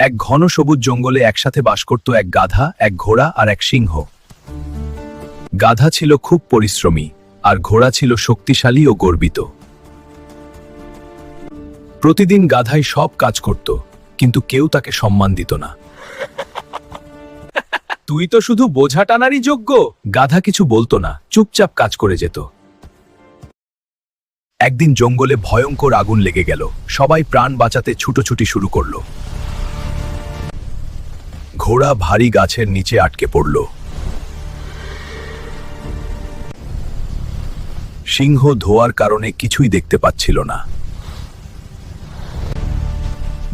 এক ঘন সবুজ জঙ্গলে একসাথে বাস করত এক গাধা, এক ঘোড়া আর এক সিংহ। গাধা ছিল খুব পরিশ্রমী আর ঘোড়া ছিল শক্তিশালী ও গর্বিত। প্রতিদিন গাধাই সব কাজ করত, কিন্তু কেউ তাকে সম্মান দিত না। তুই তো শুধু বোঝা টানারই যোগ্য গাধা কিছু বলতো না, চুপচাপ কাজ করে যেত। একদিন জঙ্গলে ভয়ঙ্কর আগুন লেগে গেল, সবাই প্রাণ বাঁচাতে ছুটোছুটি শুরু করল। ঘোড়া ভারী গাছের নিচে আটকে পড়ল। সিংহ ধোয়ার কারণে কিছুই দেখতে পাচ্ছিল না।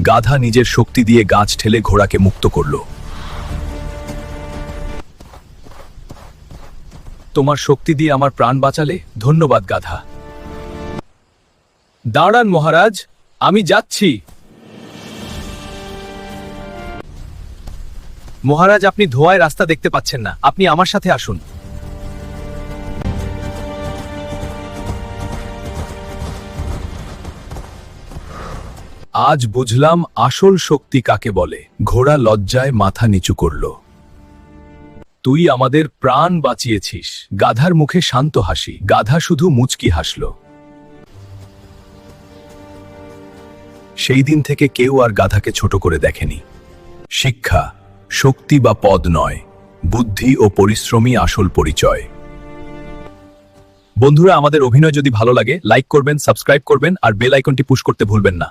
গাধা নিজের শক্তি দিয়ে গাছ ঠেলে ঘোড়াকে মুক্ত করল। তোমার শক্তি দিয়ে আমার প্রাণ বাঁচালে? ধন্যবাদ, গাধা। দাঁড়ান মহারাজ, আমি যাচ্ছি। মহারাজ, আপনি ধোয়ায় রাস্তা দেখতে পাচ্ছেন না। আপনি আমার সাথে আসুন। আজ বুঝলাম আসল শক্তি কাকে বলে। ঘোড়া লজ্জায় মাথা নিচু করল। তুই আমাদের প্রাণ বাঁচিয়েছিস। গাধার মুখে শান্ত হাসি। গাধা শুধু মুচকি হাসল। সেই দিন থেকে কেউ আর গাধাকে ছোট করে দেখেনি। শিক্ষা। শক্তি বা পদ নয়, বুদ্ধি ও পরিশ্রমই আসল পরিচয়। বন্ধুরা, আমাদের অভিনয় যদি ভালো লাগে লাইক করবেন সাবস্ক্রাইব করবেন, আর বেল আইকনটি পুশ করতে ভুলবেন না।